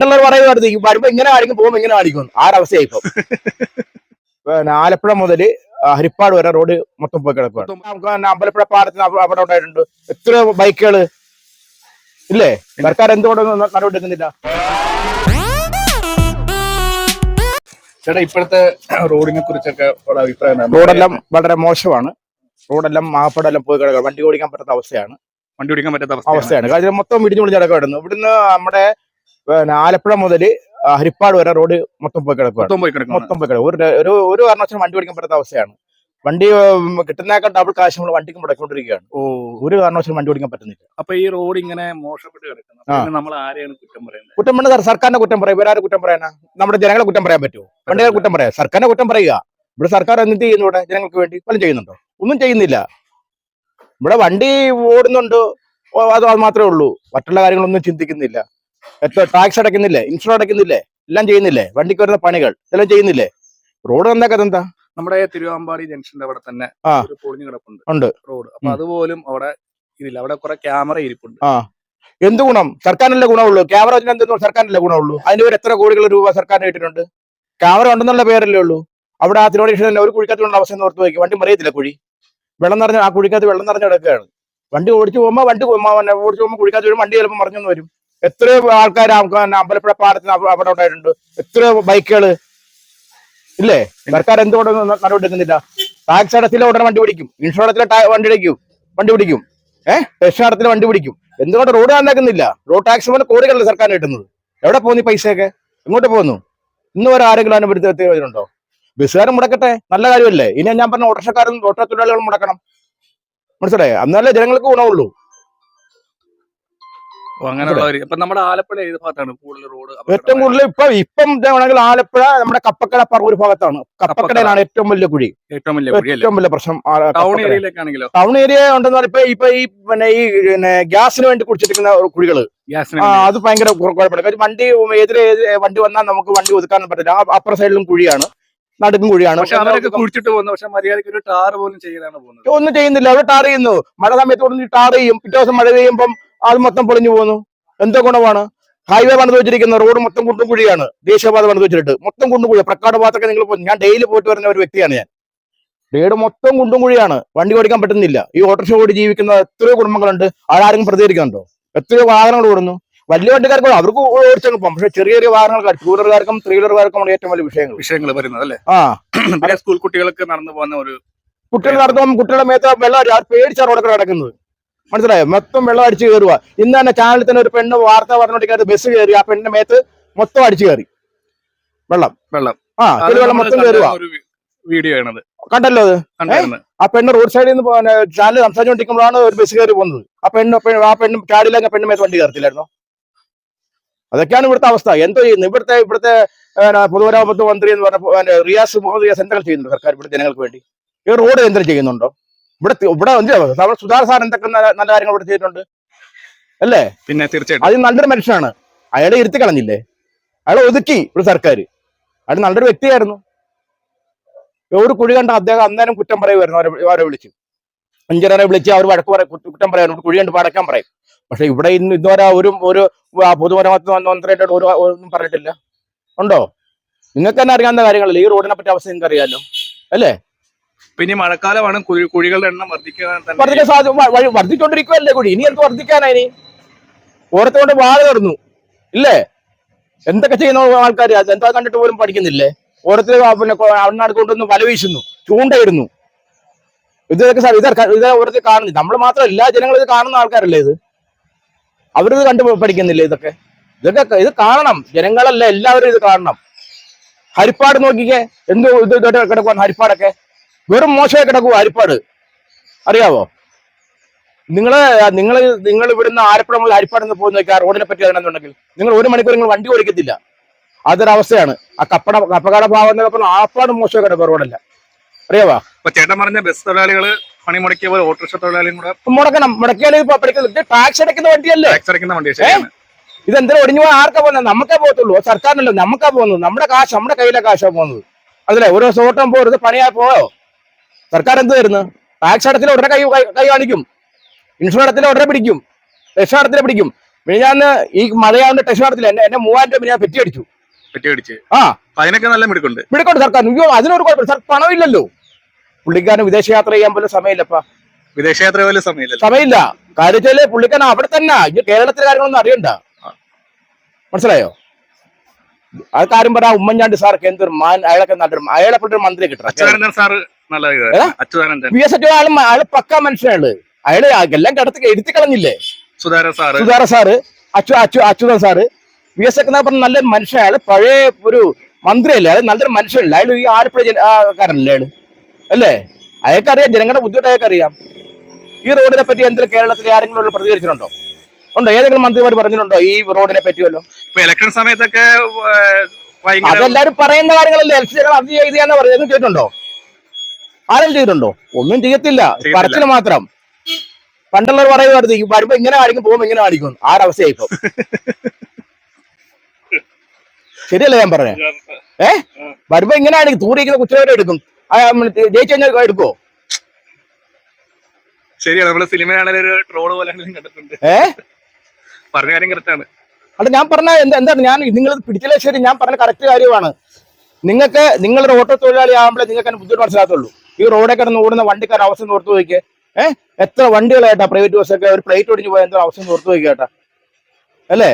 മറ്റുള്ളവർ പറയുന്നത് വരുമ്പോ ഇങ്ങനെ കാണിക്കും പോകുമ്പോ ഇങ്ങനെ കാണിക്കും ഇപ്പൊ പിന്നെ ആലപ്പുഴ മുതൽ ഹരിപ്പാട് വരെ റോഡ് മൊത്തം പോയി കിടക്കുകയാണ് നമുക്ക് അമ്പലപ്പുഴ പാടത്തിന് അവിടെ ഉണ്ടായിട്ടുണ്ട്. എത്ര ബൈക്കുകൾ. ഇല്ലേ? സർക്കാർ എന്തുകൊണ്ടൊന്നും നടപടി എടുക്കുന്നില്ല? ചേട്ടാ ഇപ്പോഴത്തെ റോഡിനെ കുറിച്ചൊക്കെ അഭിപ്രായം റോഡെല്ലാം വളരെ മോശമാണ്. റോഡെല്ലാം മാപ്പടെല്ലാം പോയി കിടക്കുക വണ്ടി ഓടിക്കാൻ പറ്റാത്ത അവസ്ഥയാണ്. വണ്ടി ഓടിക്കാൻ പറ്റാത്ത അവസ്ഥയാണ്. കാര്യം മൊത്തം ഇടിഞ്ഞു പൊളിഞ്ഞ് കിടക്കുമായിരുന്നു ഇവിടുന്ന് നമ്മുടെ ആലപ്പുഴ മുതൽ ഹരിപ്പാട് വരെ റോഡ് മൊത്തം പോയി കിടക്കുകയാണ് മൊത്തം പോയി കിടക്കും. ഒരു ഒരു കാരണവശം കാരണവശാലും വണ്ടി ഓടിക്കാൻ പറ്റാത്ത അവസ്ഥയാണ്. വണ്ടി കിട്ടുന്നേക്കാൾ ഡബിൾ കാശ് നമ്മൾ വണ്ടിക്ക് മുടക്കൊണ്ടിരിക്കുകയാണ് ഓ. ഒരു കാരണവശാലും വണ്ടി ഓടിക്കാൻ പറ്റുന്നില്ല. അപ്പൊ ഈ റോഡ് ഇങ്ങനെ മോശപ്പെട്ട് കിടക്കുന്നു. ആ. നമ്മൾ ആരെയാണ് കുറ്റം പറയുന്നത്? കുറ്റം പറയുന്നത് സർക്കാരിന്റെ കുറ്റം പറയും. ഇവരാരും കുറ്റം പറയാനാ? നമ്മുടെ ജനങ്ങളെ കുറ്റം പറയാൻ പറ്റുമോ? വണ്ടികളെ കുറ്റം പറയാം. സർക്കാരിനെ കുറ്റം പറയുക. ഇവിടെ സർക്കാർ എന്ത് ചെയ്യുന്നു ഇവിടെ ജനങ്ങൾക്ക് വേണ്ടി? പലതും ചെയ്യുന്നുണ്ടോ? ഒന്നും ചെയ്യുന്നില്ല. ഇവിടെ വണ്ടി ഓടുന്നുണ്ട്. അത് മാത്രമേ ഉള്ളൂ. മറ്റുള്ള കാര്യങ്ങളൊന്നും ചിന്തിക്കുന്നില്ല. എത്ര ടാക്സ് അടയ്ക്കുന്നില്ലേ? ഇൻഷുറൻസ് അടയ്ക്കുന്നില്ലേ? എല്ലാം ചെയ്യുന്നില്ലേ? വണ്ടിക്ക് വരുന്ന പണികൾ ഇതെല്ലാം ചെയ്യുന്നില്ലേ? റോഡ് നന്നാക്കാതെ എന്താ? നമ്മുടെ തിരുവാമ്പാടി ജംഗ്ഷന്റെ അവിടെ തന്നെ ആ. ഒരു പൊളിഞ്ഞു കിടപ്പുണ്ട് ഉണ്ട്. റോഡ് അപ്പൊ അതുപോലും അവിടെ ഇതില്ല അവിടെ കുറെ ക്യാമറ ഇരിപ്പുണ്ട്. ആ. എന്ത് ഗുണം? സർക്കാരിനല്ലേ ഗുണമുള്ളൂ? ക്യാമറ വെച്ചാൽ എന്തെന്ന് സർക്കാരിനല്ലേ ഗുണമുള്ളൂ? അതിന് പേര് എത്ര കോടികൾ രൂപ സർക്കാരിന് കിട്ടിയിട്ടുണ്ട്? ക്യാമറ ഉണ്ടെന്നുള്ള പേരല്ലേ ഉള്ളൂ. അവിടെ ആ തിരുവനന്തപുരം ഒരു കുഴിക്കകത്തുള്ള അവസ്ഥ എന്ന് ഓർത്ത് നോക്കി വണ്ടി മറിയത്തില്ല കുഴി. വെള്ളം നിറഞ്ഞ ആ കുഴിക്കകത്ത് വെള്ളം നിറഞ്ഞ് കിടക്കുകയാണ്. വണ്ടി ഓടിച്ചു പോകുമ്പോൾ വണ്ടി ഓടിച്ചു പോകുമ്പോൾ കുഴിക്കകത്ത് വീഴും. വണ്ടി ചിലപ്പോൾ മറിഞ്ഞെന്ന് വരും. എത്ര ആൾക്കാർ അമ്പലപ്പുഴ പാടത്തിന് അവ- അവിടെ ഉണ്ടായിട്ടുണ്ട്. എത്രയോ ബൈക്കുകൾ. ഇല്ലേ? സർക്കാർ എന്തുകൊണ്ട് നടപടി എടുക്കുന്നില്ല ടാക്സ് അടത്തിലെ ഉടനെ വണ്ടി പിടിക്കും. ഇൻഷുറൻസിലെ വണ്ടി പിടിക്കും വണ്ടി പിടിക്കും. ഏഹ് രക്ഷാടത്തിൽ വണ്ടി പിടിക്കും. എന്തുകൊണ്ട് റോഡ് നന്നാക്കുന്നില്ല? റോഡ് ടാക്സ് പോലെ കോടികളല്ല സർക്കാർ കിട്ടുന്നത്. എവിടെ പോകുന്നു പൈസയൊക്കെ? എങ്ങോട്ട് പോകുന്നു? ഇന്ന് വരെ ആരെങ്കിലും അനുഭവത്തിൽ ബസ്സുകാരൻ മുടക്കട്ടെ? നല്ല കാര്യമല്ലേ? ഇനി ഞാൻ പറഞ്ഞ ഓട്ടോഷക്കാരും ഓട്ടോ തൊഴിലാളികളും മുടക്കണം. മനസ്സിലായേ? അന്നല്ലേ ജനങ്ങൾക്ക് ഗുണമുള്ളൂ. അങ്ങനെയുള്ള അപ്പൊ നമ്മുടെ ആലപ്പുഴ ഏത് ഭാഗത്താണ് കൂടുതൽ റോഡ് ഏറ്റവും കൂടുതൽ ഇപ്പൊ ഇപ്പം വേണമെങ്കിൽ ആലപ്പുഴ നമ്മുടെ കപ്പക്കട പറവൂർ ഭാഗത്താണ്. കപ്പക്കടയിലാണ് ഏറ്റവും വലിയ കുഴി. ഏറ്റവും വലിയ ഏറ്റവും വലിയ പ്രശ്നം ടൗൺ. ഏരിയയിലേക്കാണെങ്കിലോ? ടൗൺ ഏരിയ ഉണ്ടെന്ന് പറഞ്ഞാൽ ഇപ്പൊ ഈ പിന്നെ ഈ ഗ്യാസിന് വേണ്ടി കുടിച്ചിരിക്കുന്ന കുഴികൾ. അത് ഭയങ്കര കുഴപ്പമില്ല. വണ്ടി എതിരെ വണ്ടി വന്നാൽ നമുക്ക് വണ്ടി ഒതുക്കാനും പറ്റില്ല ആ അപ്പുറ സൈഡിലും കുഴിയാണ്. നടുക്കും കുഴിയാണ്. കുഴിച്ചിട്ട് പോകുന്നു. പക്ഷെ മര്യാദയ്ക്ക് ഒരു ടാർ പോലും പോകുന്നത്. ഒന്നും ചെയ്യുന്നില്ല. അവർ ടാർ ചെയ്യുന്നു. മഴ സമയത്ത് ടാർ ചെയ്യും. പിറ്റേ ദിവസം മഴ പെയ്യുമ്പം അത് മൊത്തം പൊളിഞ്ഞു പോകുന്നു എന്തോ ഗുണമാണ്. ഹൈവേ പണിത് വെച്ചിരിക്കുന്ന റോഡ് മൊത്തം കുണ്ടും കുഴിയാണ്. ദേശീയപാത പണിത് വെച്ചിട്ട് മൊത്തം കുണ്ടും കുഴി പ്രക്കാട് ഭാഗത്തൊക്കെ നിങ്ങൾ ഞാൻ ഡെയിലി പോയിട്ട് വരുന്ന ഒരു വ്യക്തിയാണ് ഞാൻ. വീട് മൊത്തം കുണ്ടും കുഴിയാണ്. വണ്ടി ഓടിക്കാൻ പറ്റുന്നില്ല. ഈ ഓട്ടോറിക്ഷ ഓടി ജീവിക്കുന്ന എത്രയോ കുടുംബങ്ങളുണ്ട്. ആരാരും പ്രതികരിക്കുന്നുണ്ടോ? എത്രയോ വാഹനങ്ങൾ ഓടുന്നു. വലിയ വണ്ടിക്കാർക്ക് അവർക്ക് ഓടിച്ചങ്ങ് പോകും. പക്ഷെ ചെറിയ ചെറിയ വാഹനങ്ങൾ ടൂ വീലർകാർക്കും ത്രീ വീലർകാർക്കും ഏറ്റവും വലിയ വിഷയങ്ങൾ. വിഷയങ്ങൾ വരുന്നത് അല്ലേ? ആ. സ്കൂൾ കുട്ടികൾക്ക് നടന്നു പോകുന്ന ഒരു കുട്ടികൾ നടത്തുമ്പോൾ കുട്ടികളുടെ മേത്ത് വെള്ളം പേടിച്ചാണ് റോഡൊക്കെ നടക്കുന്നത്. മനസ്സിലായോ? മൊത്തം വെള്ളം അടിച്ചു കയറുക ഇന്ന് തന്നെ ചാനലിൽ തന്നെ ഒരു പെണ്ണ് വാർത്ത പറഞ്ഞോണ്ടിരിക്കുന്നത് ബസ് കയറി ആ പെണ്ണിന്റെ മേത്ത് മൊത്തം അടിച്ചു കയറി വെള്ളം. വെള്ളം. ആ വെള്ളം മൊത്തം കയറുക വീഡിയോ ആണത്. കണ്ടല്ലോ അത്? ആ പെണ്ണ് റോഡ് സൈഡിൽ നിന്ന് ചാനൽ സംസാരിച്ചുകൊണ്ടിരിക്കുമ്പോഴാണ് ഒരു ബസ് കയറി പോകുന്നത്. ആ പെണ്ണ് ആ പെണ്ണ് ചാടിയില്ലെങ്കിൽ പെണ്ണ് മേത്ത് വണ്ടി കയറത്തില്ലായിരുന്നോ? അതൊക്കെയാണ് ഇവിടുത്തെ അവസ്ഥ. എന്തോ ചെയ്യുന്നു? ഇവിടുത്തെ ഇവിടുത്തെ പൊതുമരാമത്ത് മന്ത്രി എന്ന് പറഞ്ഞ റിയാസ് മുഹമ്മദ് റിയാസ് എന്തൊക്കെ ചെയ്യുന്നുണ്ട് സർക്കാർ ഇവിടെ ജനങ്ങൾക്ക് വേണ്ടി? ഈ റോഡ് എന്തെങ്കിലും ചെയ്യുന്നുണ്ടോ? ഇവിടെ ഇവിടെ നമ്മുടെ സുധാർ സാർ എന്തൊക്കെ നല്ല കാര്യങ്ങൾ ഇവിടെ ചെയ്തിട്ടുണ്ട്? അല്ലേ? പിന്നെ തീർച്ചയായിട്ടും. അത് നല്ലൊരു മനുഷ്യനാണ്. അയാളെ ഇരുത്തി കളഞ്ഞില്ലേ? അയാളെ ഒതുക്കി ഒരു സർക്കാർ അയാൾ നല്ലൊരു വ്യക്തിയായിരുന്നു. ഒരു കുഴി കണ്ട അദ്ദേഹം അന്നേരം കുറ്റം പറയുമായിരുന്നു. അവരെ അവരെ വിളിച്ച്. എഞ്ചിനീയറെ വിളിച്ച് അവർ വഴക്ക് പറയും കുറ്റം പറയാനുണ്ട് കുഴി കണ്ട് പടക്കാൻ പറയും. പക്ഷെ ഇവിടെ ഇന്ന് ഇതുവരെ ഒരു ഒരു പൊതുമരാമത്ത് മന്ത്രിയായിട്ട് ഒരു ഒന്നും പറഞ്ഞിട്ടില്ല. ഉണ്ടോ? നിങ്ങൾക്ക് തന്നെ അറിയാവുന്ന കാര്യങ്ങളല്ലേ? ഈ റോഡിനെ പറ്റി അവസ്ഥ നിങ്ങൾക്ക് അറിയാലോ പിന്നെ മഴക്കാലമാണ് കുഴി- കുഴികളുടെ എണ്ണം വർദ്ധിക്കാൻ തന്നെ കൂടി ഇനി എന്ത് വർദ്ധിക്കാനായി ഓരത്തോണ്ട് വാഴ തീർന്നു ഇല്ലേ? എന്തൊക്കെ ചെയ്യുന്ന ആൾക്കാർ എന്താ കണ്ടിട്ട് പോലും പഠിക്കുന്നില്ലേ? ഓരോരുത്തർ പിന്നെ അണ്ണാട് കൊണ്ടുവന്ന് വല വീശുന്നു ചൂണ്ടയിടുന്നു. ഇതൊക്കെ സാർ ഇതൊക്കെ ഇത് ഓരോരുത്തർ കാണുന്നു നമ്മൾ മാത്രം എല്ലാ ജനങ്ങളും ഇത് കാണുന്ന ആൾക്കാരല്ലേ ഇത്? അവരിത് കണ്ടു പഠിക്കുന്നില്ലേ ഇതൊക്കെ? ഇതൊക്കെ ഇത് കാണണം. ജനങ്ങളല്ല എല്ലാവരും ഇത് കാണണം. ഹരിപ്പാട് നോക്കിക്കേ. എന്തോ ഇത് കിടക്കുവാൻ ഹരിപ്പാടൊക്കെ. വെറും മോശമായി കിടക്കുക ഹരിപ്പാട് അറിയാവോ? നിങ്ങൾ നിങ്ങൾ നിങ്ങൾ ഇവിടുന്ന് ആലപ്പുഴ മുതൽ ഹരിപ്പാട് നിന്ന് പോകുന്ന റോഡിനെ പറ്റി അറിയണമെന്നുണ്ടെങ്കിൽ നിങ്ങൾ ഒരു മണിക്കൂർ നിങ്ങൾ വണ്ടി ഓടിക്കത്തില്ല. അതൊരവസ്ഥയാണ്. ആ കപ്പട കപ്പകട ഭാഗം എന്നൊക്കെ പറഞ്ഞാൽ ആപ്പാട് മോശമായി കിടക്കുക റോഡല്ല. അറിയാവോ? ഇപ്പൊ ചേട്ടൻ പറഞ്ഞ ബസ് തൊഴിലാളികൾ പണി മുടക്കിയ പോലെ ഓട്ടോറിക്ഷ തൊഴിലാളിയും കൂടെ മുടക്കണം. മുടക്കിയാൽ ടാക്സ് അടയ്ക്കുന്ന വണ്ടിയല്ലേ? ടാക്സ് അടയ്ക്കുന്ന വണ്ടി ഒടിഞ്ഞു പോകാൻ ആർക്കാ പോകുന്നത്? നമുക്കേ പോകത്തുള്ളൂ. സർക്കാരിനല്ലോ? സർക്കാരിനല്ല നമുക്കാ പോകുന്നത്. നമ്മുടെ കാശ് നമ്മുടെ കയ്യിലെ കാശാ പോകുന്നത്. അതല്ലേ ഒരു ദിവസം ഓട്ടം പോരുത് പണിയാ പോയോ? സർക്കാർ എന്ത് തരുന്നു? ടാക്സ് അടത്തിൽ ഉടനെ കൈ കൈ- കാണിക്കും. ഇൻഷുറൻസ് അടത്തിൽ ഉടനെ പിടിക്കും. ടെസ്റ്റ് അടത്തിലെ പിടിക്കും. മിനിഞ്ഞാന്ന് ഈ മഴയാവുന്ന ടെസ്റ്റ് അടത്തിൽ എന്നെ എന്നെ മൂവായിരം രൂപ ഞാൻ പെറ്റി അടിച്ചു ആ. അതിനൊക്കെ നല്ല മിടുക്കുണ്ട്. സർക്കാർ. അയ്യോ അതിനൊരു കുഴപ്പമില്ല സാർ പണമില്ലല്ലോ പുള്ളിക്കാരൻ വിദേശയാത്ര ചെയ്യാൻ പോലും സമയമില്ലപ്പാ വിദേശയാത്ര പോലും സമയമില്ല. സമയമില്ല കാര്യത്തിൽ പുള്ളിക്കാരൻ അവിടെ തന്നെ. ഇനി കേരളത്തിലെ കാര്യങ്ങളൊന്നും അറിയണ്ട. മനസ്സിലായോ? ആ കാര്യം പറ ഉമ്മൻചാണ്ടി സാർക്ക് എന്തൊരു മാൻ അയാളൊക്കെ നല്ലൊരു അയാളെ പോലൊരു മന്ത്രി കിട്ടണം. Achuthanandan Achuthanandan. P S H ആളും പക്കാ മനുഷ്യനാണ്. അയാൾ എല്ലാം കിടത്തി എഴുതി കളഞ്ഞില്ലേ? സുധാര sir. Achu Achu Achuthan sir. V S ഒക്കെ പറഞ്ഞ നല്ല മനുഷ്യൻ അയാൾ പഴയ ഒരു മന്ത്രിയല്ലേ? അയാൾ നല്ലൊരു മനുഷ്യനല്ല? അയാൾ ഈ ആലപ്പുഴ കാരനല്ലേ അയാൾ? അല്ലേ? അയാൾക്കറിയാം ജനങ്ങളുടെ ബുദ്ധിമുട്ട് അയാൾക്കറിയാം. ഈ റോഡിനെ പറ്റി എന്തെങ്കിലും കേരളത്തിലെ ആരെങ്കിലും പ്രതികരിച്ചിട്ടുണ്ടോ? ഉണ്ടോ? ഏതെങ്കിലും മന്ത്രിമാർ പറഞ്ഞിട്ടുണ്ടോ ഈ റോഡിനെ പറ്റിയല്ലോ ഇപ്പൊ ഇലക്ഷൻ സമയത്തൊക്കെ അതെല്ലാരും പറയുന്ന കാര്യങ്ങളല്ലേ? എൽസികൾ അത് ചെയ്തെന്ന് പറയുന്നത് ചെയ്തിട്ടുണ്ടോ ആരും ചെയ്തിട്ടുണ്ടോ? ഒന്നും ചെയ്യത്തില്ല. പറച്ചിന് മാത്രം. പണ്ടുള്ളവർ പറയുമായിരുന്നു ഈ വരുമ്പോ ഇങ്ങനെ കാണിക്കും പോകുമ്പോ ഇങ്ങനെ കാണിക്കും. ആ അവസ്ഥയായി ഇപ്പൊ. ശരിയല്ലേ ഞാൻ പറഞ്ഞേ? ഏ? വരുമ്പോ ഇങ്ങനെ കാണിക്കും തൂറിയിരിക്കുന്ന കുറ്റവരെ എടുക്കും. ജയിച്ചു കഴിഞ്ഞാൽ എടുക്കുവോ? ശരിയാണ് നമ്മൾ സിനിമയാണെങ്കിൽ ഒരു ട്രോൾ പോലെ ആണെങ്കിലും കണ്ടിട്ടുണ്ട്. ഏ? പറഞ്ഞ കാര്യം കറക്റ്റാണ് അല്ല ഞാൻ പറഞ്ഞ എന്താ എന്താണ് ഞാൻ നിങ്ങൾ പിടിച്ചില്ല? ശരി ഞാൻ പറഞ്ഞ കറക്റ്റ് കാര്യമാണ്. നിങ്ങൾക്ക് നിങ്ങളൊരു ഓട്ടോ തൊഴിലാളി ആകുമ്പോഴേ നിങ്ങൾക്ക് അതിന് ബുദ്ധിമുട്ട് മനസ്സിലാകത്തുള്ളൂ. ഈ റോഡിൽ കിടന്ന് ഓടുന്ന വണ്ടിക്കാരുടെ അവസ്ഥ ഓർത്ത് നോക്കിയേ ഏഹ് എത്ര വണ്ടികളായിട്ടാ പ്രൈവറ്റ് ബസ്സൊക്കെ ഒരു പ്ലേറ്റ് ഒടിഞ്ഞു പോയ എന്തോ അവസ്ഥ ഓർത്ത് നോക്കിയേട്ടാ അല്ലേ?